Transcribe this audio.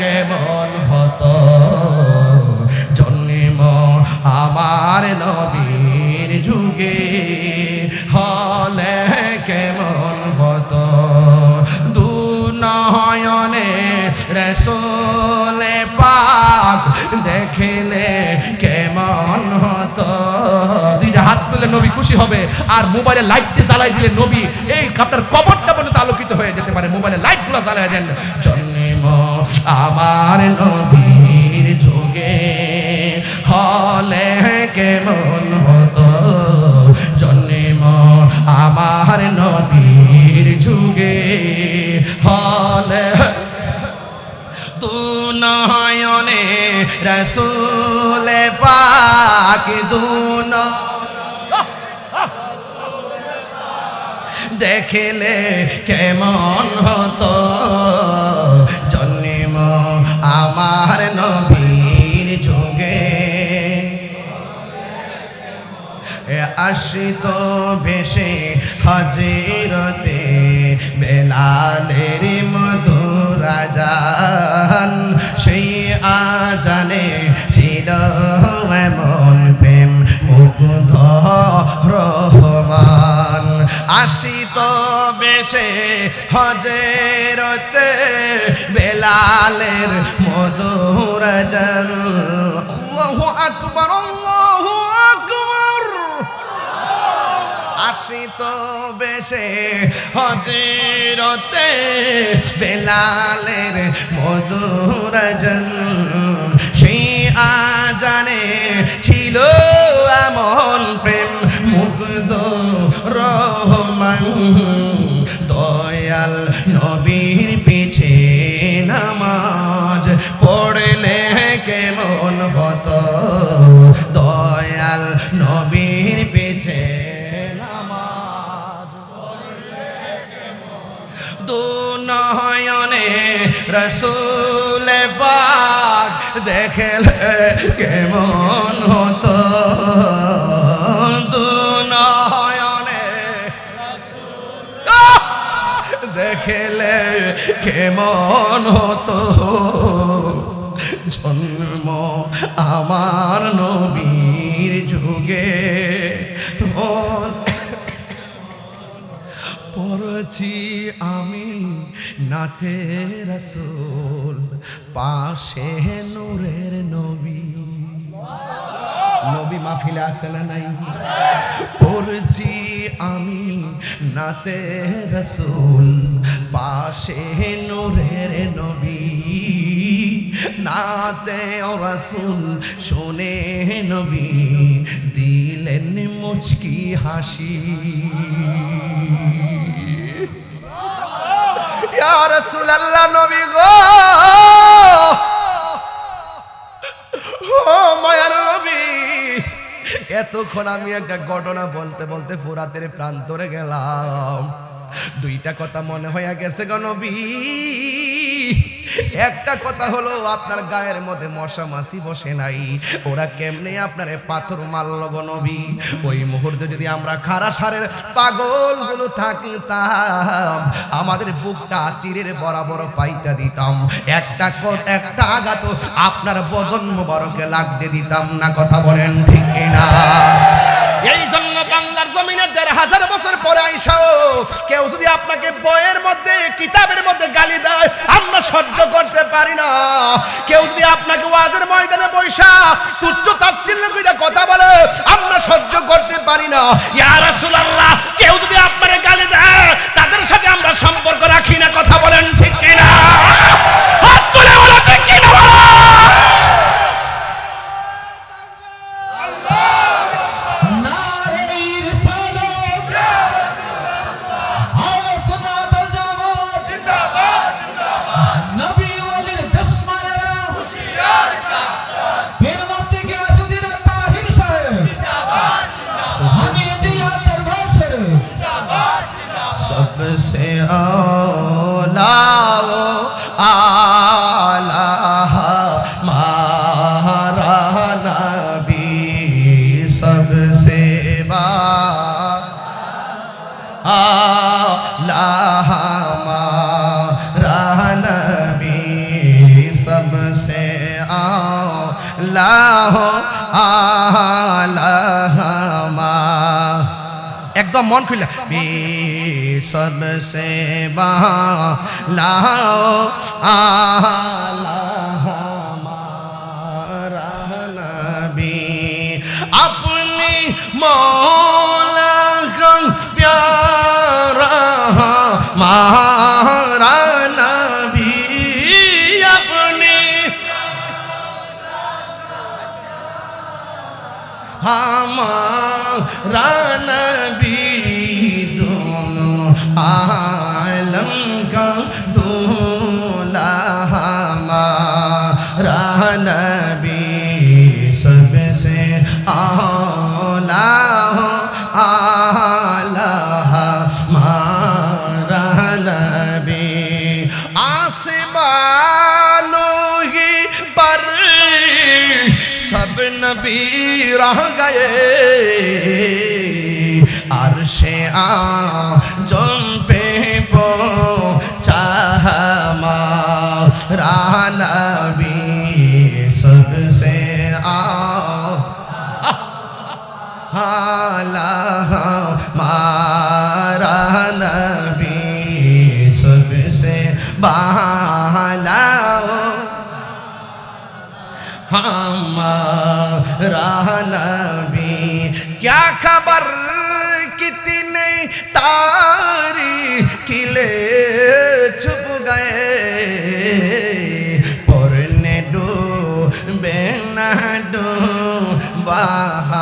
কেমন হতো। জন্ম আমার নবীর যুগে হলে কেমন হতো। দু নয়নে রসোলে পাক দেখলে কেমন হতো। দুইটা হাত তুলে নবী খুশি হবে আর মোবাইলে লাইটটি জ্বালাই দিলে নবী এই আপনার কবরটা পর্যন্ত আলোকিত হয়ে যেতে পারে। মোবাইলে লাইটগুলো জ্বালাই দেন। আমার নবীর যুগে হলে কেমন হতো? জন্ম আমার নবীর যুগে হলে তু নয়নে রসুলে পাক দুন দেখলে কেমন হতো? আসিত ভেসে হজিরতে বেলালের মধুরাজান সেই আজানে ছিল এমন প্রেম রহমান। আসিত বেশে হজেরতে বেলালের মধুরাজান আল্লাহু আকবর, আল্লাহু আসিত বেশে হজিরতে বেলালের মধুরজন সেই নয়নে রসুল পাক দেখলে কেমন হতো! দেখলে কেমন হতো। জন্ম আমার নবীর যুগে। পড়ছি আমি নাতে রসুল, পাশে নূরের নবী। নবী মাহফিলে আসে নাই? পড়ছি আমি নাতে রসুল, পাশে নূরের নবী। নাতে রসুল, শোনে নবী দিলেন মুচকি হাসি। রাসূলুল্লাহ নবী গো। মায়ার নবী, এতক্ষণ আমি একটা ঘটনা বলতে বলতে ফুরাতের প্রান্তরে গেলাম। দুইটা কথা মনে হয়ে গেছে গো নবী। একটা কথা হলো, আপনার গায়ের মধ্যে মশা মাছি বসে নাই। ওরা কেমনে আপনারে পাথর মারল নবী? ওই মুহূর্তে যদি আমরা খারা সারের পাগলগুলো থাকতাম, আমাদের বুকটা তীরের বরাবর পাইতা দিতাম। একটা একটা আঘাত আপনার বদন মোবারকে লাগতে দিতাম না, কথা বলেন ঠিক না হাজার বছর পরে আইসাও কেউ যদি আপনাকে বইয়ের মধ্যে, কিতাবের মধ্যে গালি দেয়, আমরা সহ্য করতে পারি না। কেউ যদি আপনাকে ওয়াজের ময়দানে বৈশা তুচ্ছ তাচ্ছিল্য কথা বলে, আমরা সহ্য করতে পারি না। ইয়া আলাহো আলাহমা একদম মন খুলে বি সবসে বালাও আলাহমারানবি আপনি মৌলা গং প্যারা মারা आलम का दूल्हा हमारा नबी सबसे आला हो आला हमारा नबी आसमानों ही पर सब नबी रह गए अरशे आ हाला हमारा नबी सबसे बाला हमारा नबी, क्या खबर? कितने तारी किले छुप गए? पढ़ने डो बेना डो हमारा